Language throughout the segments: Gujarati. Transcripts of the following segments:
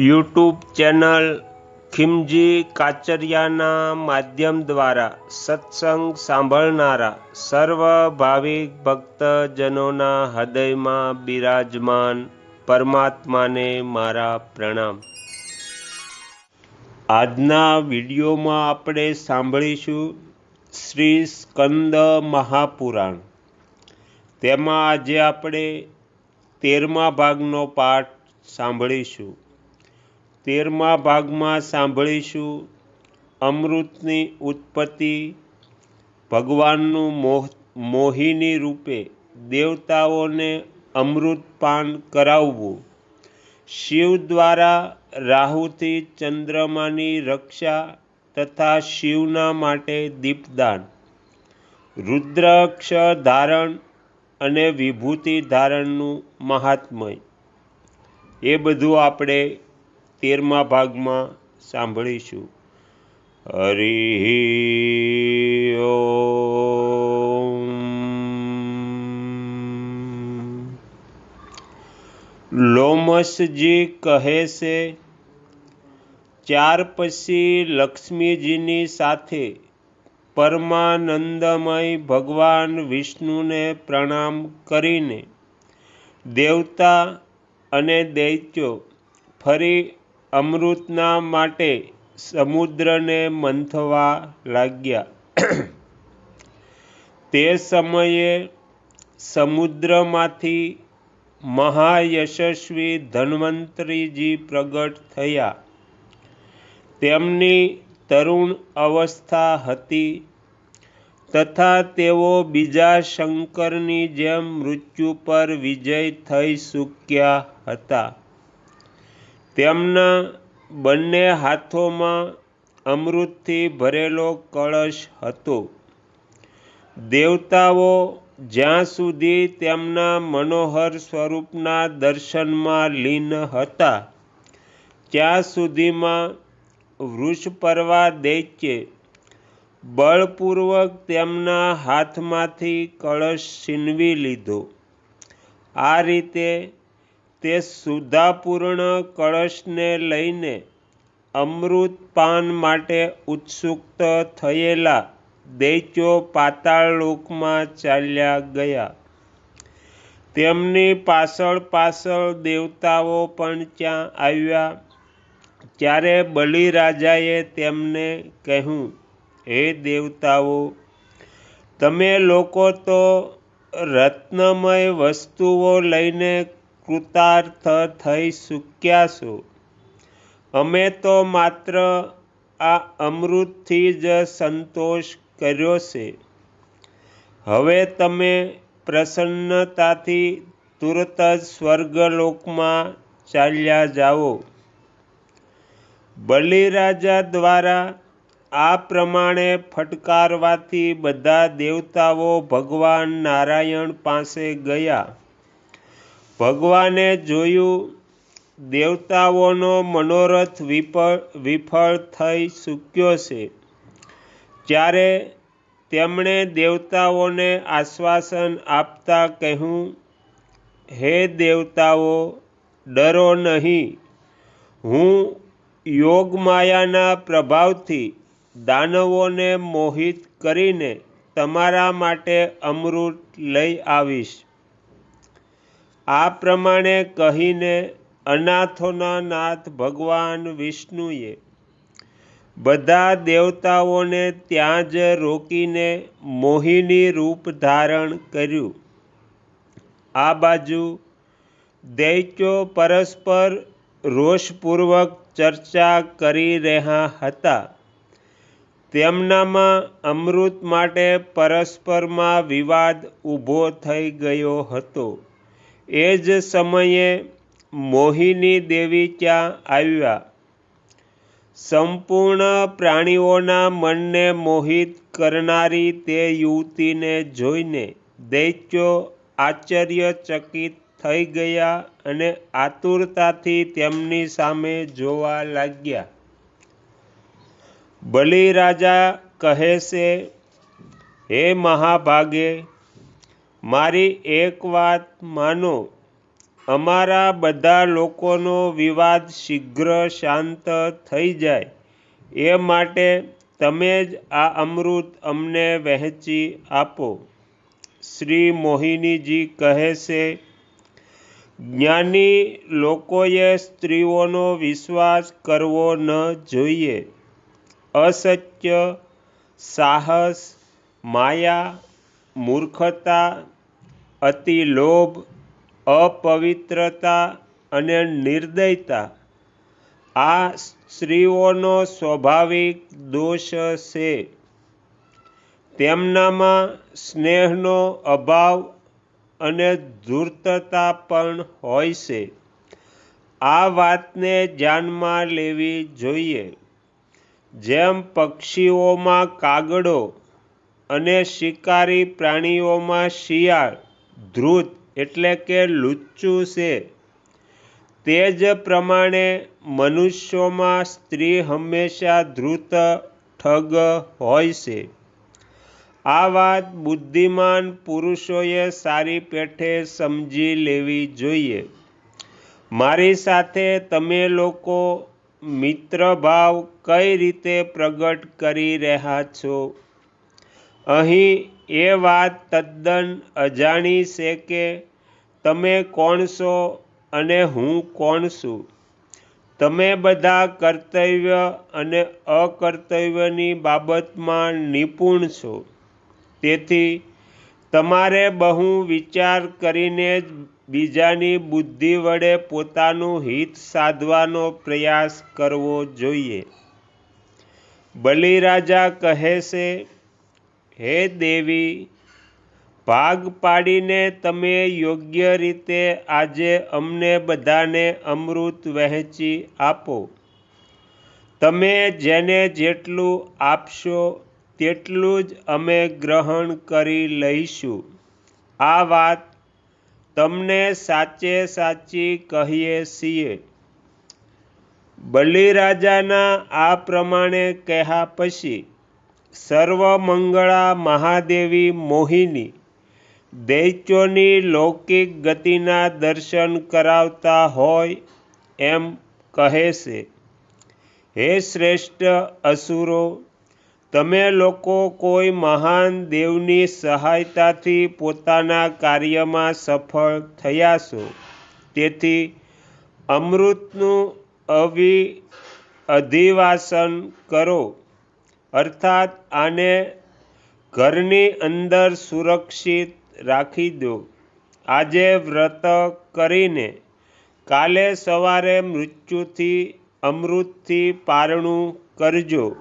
યુટ્યુબ ચેનલ ખિમજી કાચરિયાના માધ્યમ દ્વારા સત્સંગ સાંભળનારા સર્વ ભાવિક ભક્તજનોના હૃદયમાં બિરાજમાન પરમાત્માને મારા પ્રણામ. આજના વિડીયોમાં આપણે સાંભળીશું શ્રી સ્કંદ મહાપુરાણ. તેમાં આજે આપણે તેરમા ભાગનો પાઠ સાંભળીશું. તેરમા ભાગમાં સાંભળીશું અમૃતની ઉત્પત્તિ ભગવાનનું મોહ, મોહિની રૂપે દેવતાઓને અમૃતપાન કરાવવું. શિવ દ્વારા રાહુથી ચંદ્રમાની રક્ષા તથા શિવના માટે દીપદાન. રુદ્રાક્ષ ધારણ અને વિભૂતિ ધારણનું મહાત્મય. એ બધું આપણે તેરમા ભાગમાં સાંભળીશું. હરિ લોમસજી કહે છે ચાર પછી લક્ષ્મીજીની સાથે પરમાનંદમય ભગવાન વિષ્ણુને પ્રણામ કરીને દેવતા અને દૈત્યો ફરી અમૃતના માટે સમુદ્રને મંથવા લાગ્યા. તે સમયે સમુદ્રમાંથી મહાયશસ્વી ધન્વંતરીજી પ્રગટ થયા. તેમની તરુણ અવસ્થા હતી તથા તેઓ બીજા શંકરની જેમ મૃત્યુ પર વિજય થઈ ચૂક્યા હતા. તેમના બંને હાથોમાં અમૃતથી ભરેલો કળશ હતો. દેવતાઓ જ્યાં સુધી તેમના મનોહર સ્વરૂપના દર્શનમાં લીન હતા, ત્યાં સુધીમાં વૃષપરવા દૈત્ય બળપૂર્વક તેમના હાથમાંથી કળશ છીનવી લીધો. આ રીતે તે સુધાપૂર્ણ કળશને લઈને અમૃતપાન માટે ઉત્સુક થયેલા દૈત્યો પાતાળલોકમાં ચાલ્યા ગયા. તેમની પાછળ પાછળ દેવતાઓ પણ ત્યાં આવ્યા. ત્યારે બલિરાજાએ તેમને કહ્યું, હે દેવતાઓ, તમે લોકો તો રત્નમય વસ્તુઓ લઈને કૃતાર્થ થઈ ચૂક્યા છો અમે તો માત્ર આ અમૃતથી જ સંતોષ કર્યો છે. હવે તમે પ્રસન્નતાથી તુરત જ સ્વર્ગલોકમાં ચાલ્યા જાઓ. બલિરાજા દ્વારા આ પ્રમાણે ફટકારવાથી બધા દેવતાઓ ભગવાન નારાયણ પાસે ગયા. ભગવાને જોયું, દેવતાઓનો મનોરથ વિફળ વિફળ થઈ ચૂક્યો છે. ત્યારે તેમણે દેવતાઓને આશ્વાસન આપતા કહ્યું, હે દેવતાઓ, ડરો નહીં. હું યોગમાયાના પ્રભાવથી દાનવોને મોહિત કરીને તમારા માટે અમૃત લઈ આવીશ. આ પ્રમાણે કહીને અનાથોના નાથ ભગવાન વિષ્ણુએ બધા દેવતાઓને ત્યાં જ રોકીને મોહિની રૂપ ધારણ કર્યું. આ બાજુ દૈત્યો પરસ્પર રોષપૂર્વક ચર્ચા કરી રહ્યા હતા. તેમનામાં અમૃત માટે પરસ્પરમાં વિવાદ ઊભો થઈ ગયો હતો. એ જ સમયે મોહિની દેવી ત્યાં આવ્યા. સંપૂર્ણ પ્રાણીઓના મનને મોહિત કરનારી તે યુવતીને જોઈને દૈત્યો આશ્ચર્યચકિત થઈ ગયા અને આતુરતાથી તેમની સામે જોવા લાગ્યા. બલિરાજા કહે છે, હે મહાભાગે મારી એક વાત માનો. અમારા બધા લોકોનો વિવાદ શીઘ્ર શાંત થઈ જાય. એ માટે તમે જ આ અમૃત અમને વહેંચી આપો. શ્રી મોહિનીજી કહે છે, જ્ઞાની લોકોએ સ્ત્રીઓનો વિશ્વાસ કરવો ન જોઈએ. અસત્ય, સાહસ, માયા, મૂર્ખતા અતિ લોભ, અપવિત્રતા અને નિર્દયતા. આ સ્ત્રીઓનો સ્વાભાવિક દોષ છે. તેમનામાં સ્નેહનો અભાવ અને ધૂર્તતા પણ હોય છે. આ વાતને ધ્યાનમાં લેવી જોઈએ. જેમ પક્ષીઓમાં કાગડો અને શિકારી પ્રાણીઓમાં શિયાળ ધ્રુત એટલે કે લુચ્ચું છે. તે જ પ્રમાણે મનુષ્યોમાં સ્ત્રી હંમેશા ધ્રુત ઠગ હોય છે. આ વાત બુદ્ધિમાન પુરુષોએ સારી પેઠે સમજી લેવી જોઈએ. મારી સાથે તમે લોકો મિત્રભાવ કઈ રીતે પ્રગટ કરી રહ્યા છો? અહીં એ વાત તદ્દન અજાણી છે કે તમે કોણ છો અને હું કોણ છું? તમે બધા કર્તવ્ય અને અકર્તવ્યની બાબતમાં નિપુણ છો. તેથી તમારે બહુ વિચાર કરીને જ બીજાની બુદ્ધિ વડે પોતાનું હિત સાધવાનો પ્રયાસ કરવો જોઈએ. બલિરાજા કહે છે હે દેવી, ભાગ પાડીને તમે યોગ્ય રીતે આજે અમને બધાને અમૃત વહેંચી આપો. તમે જેને જેટલું આપશો તેટલું જ અમે ગ્રહણ કરી લઈશું. આ વાત તમને સાચે સાચી કહીએ છીએ. બલિરાજાના આ પ્રમાણે કહ્યા પછી સર્વમંગળા મહાદેવી મોહિની દૈત્યોની લૌકિક ગતિના દર્શન કરાવતા હોય એમ કહે છે. હે શ્રેષ્ઠ અસુરો, તમે લોકો કોઈ મહાન દેવની સહાયતાથી પોતાના કાર્યમાં સફળ થયા છો. તેથી અમૃતનું અવિ અધિવાસન કરો. અર્થાત આને ઘરની અંદર સુરક્ષિત રાખી દો. આજે વ્રત કરીને કાલે સવારે મૃત્યુથી, અમૃતથી પારણું કરજો.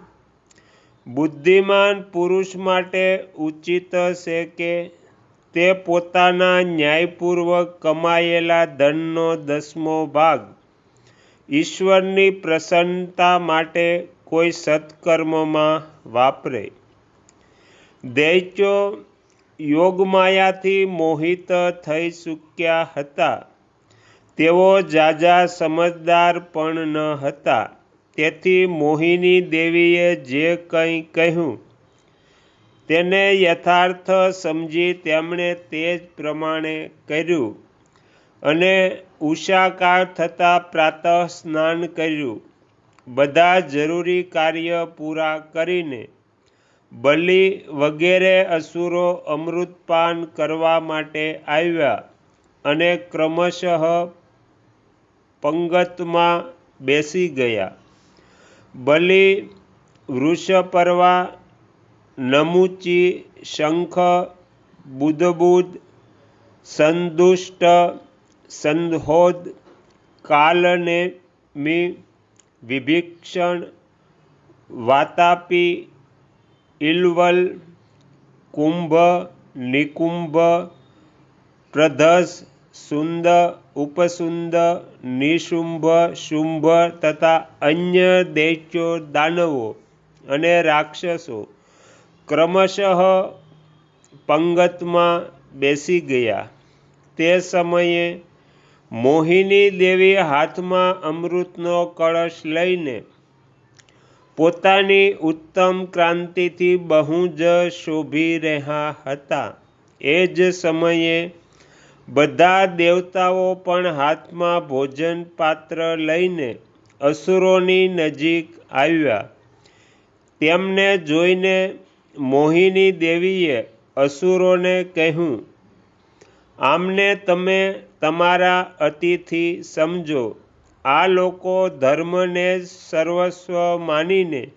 બુદ્ધિમાન પુરુષ માટે ઉચિત છે કે તે પોતાના ન્યાયપૂર્વક કમાયેલા ધનનો દસમો ભાગ ઈશ્વરની પ્રસન્નતા માટે કોઈ સત્કર્મમાં વાપરે. દૈત્યો યોગમાયાથી મોહિત થઈ ચૂક્યા હતા. તેઓ જાજા સમજદાર પણ ન હતા. તેથી મોહિની દેવીએ જે કંઈ કહ્યું, તેને યથાર્થ સમજી તેમણે તે જ પ્રમાણે કર્યું અને ઉષાકાળ થતાં પ્રાતઃ સ્નાન કર્યું. બધા જરૂરી કાર્ય પૂરા કરીને બલિ વગેરે અસુરો અમૃતપાન કરવા માટે આવ્યા અને ક્રમશઃ પંગતમાં બેસી ગયા. બલિ વૃષપર્વા, નમુચી, શંખ બુદબુદ સંદુષ્ટ સંધોદ કાલનેમી વિભીક્ષણ વાતાપી ઇલવલ કુંભ, નિકુંભ, પ્રધસ, સુંદ, ઉપસુંદ, નિશુંભ, શુંભ તથા અન્ય દૈત્યો દાનવો અને રાક્ષસો ક્રમશઃ પંગતમાં બેસી ગયા. તે સમયે મોહિની દેવી હાથમાં અમૃતનો કળશ લઈને પોતાની ઉત્તમ ક્રાંતિથી બહુ જ શોભી રહ્યા હતા. એ જ સમયે બધા દેવતાઓ પણ હાથમાં ભોજન પાત્ર લઈને અસુરોની નજીક આવ્યા. તેમને જોઈને મોહિની દેવીએ અસુરોને કહ્યું આમને તમે તમારા અતિથિ સમજો. આ લોકો ધર્મને સર્વસ્વ માનીને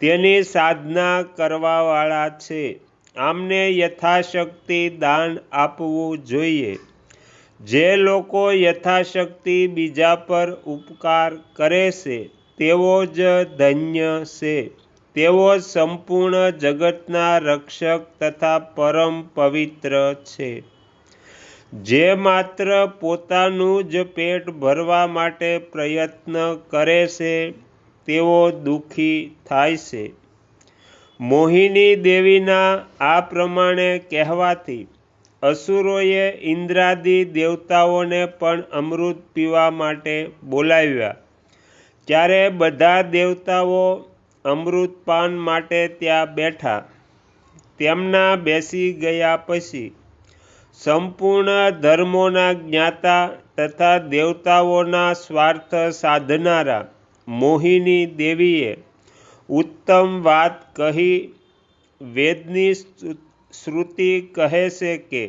તેની સાધના કરવાવાળા છે. આમને યથાશક્તિ દાન આપવું જોઈએ. જે લોકો યથાશક્તિ બીજા પર ઉપકાર કરે છે, તેઓ જ ધન્ય છે. તેઓ સંપૂર્ણ જગતના રક્ષક તથા પરમ પવિત્ર છે. જે માત્ર પોતાનું જ પેટ ભરવા માટે પ્રયત્ન કરે છે, તેઓ દુઃખી થાય છે. મોહિની દેવીના આ પ્રમાણે કહેવાથી અસુરોએ ઇન્દ્રાદિ દેવતાઓને પણ અમૃત પીવા માટે બોલાવ્યા. ત્યારે બધા દેવતાઓ અમૃતપાન માટે ત્યાં બેઠા. તેમના બેસી ગયા પછી સંપૂર્ણ ધર્મોના જ્ઞાતા તથા દેવતાઓના સ્વાર્થ સાધનારા મોહિની દેવીએ ઉત્તમ વાત કહી વેદની શ્રુતિ કહે છે કે,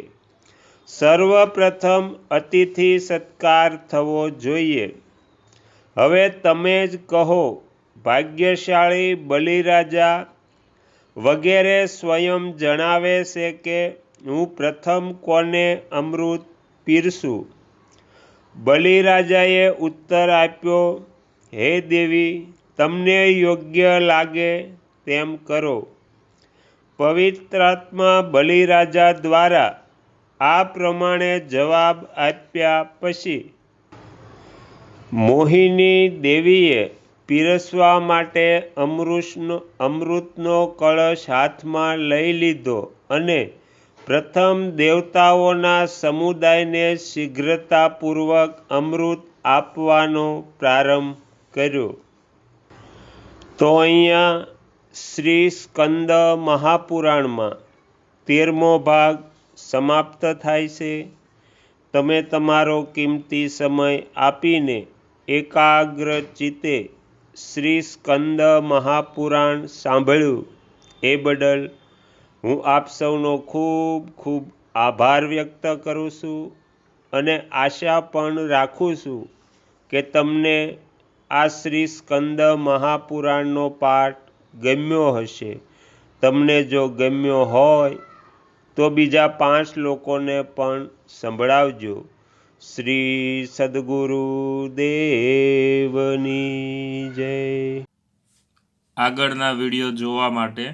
સર્વપ્રથમ અતિથિ સત્કાર થવો જોઈએ. હવે તમે જ કહો, ભાગ્યશાળી બલિરાજા વગેરે સ્વયં જણાવે છે કે હું પ્રથમ કોને અમૃત પીરસું? બલિરાજાએ ઉત્તર આપ્યો, હે દેવી, તમને યોગ્ય લાગે તેમ કરો. પવિત્રાત્મા બલિરાજા દ્વારા આ પ્રમાણે જવાબ આપ્યા પછી મોહિની દેવીએ પીરસવા માટે અમૃતનો અમૃતનો કળશ હાથમાં લઈ લીધો અને પ્રથમ દેવતાઓના સમુદાયને શીઘ્રતાપૂર્વક અમૃત આપવાનો પ્રારંભ કર્યો. તો અહીંયા શ્રી સ્કંદ મહાપુરાણમાં તેરમો ભાગ સમાપ્ત થાય છે. તમે તમારો કિંમતી સમય આપીને એકાગ્ર ચિત્તે શ્રી સ્કંદ મહાપુરાણ સાંભળ્યું. એ બદલ હું આપ સૌનો ખૂબ ખૂબ આભાર વ્યક્ત કરું છું અને આશા પણ રાખું છું કે તમને આ શ્રી સ્કંદ મહાપુરાણનો પાઠ ગમ્યો હશે. તમને જો ગમ્યો હોય, તો બીજા પાંચ લોકોને પણ સંભળાવજો. શ્રી સદગુરુ દેવની જય. આગળના વીડિયો જોવા માટે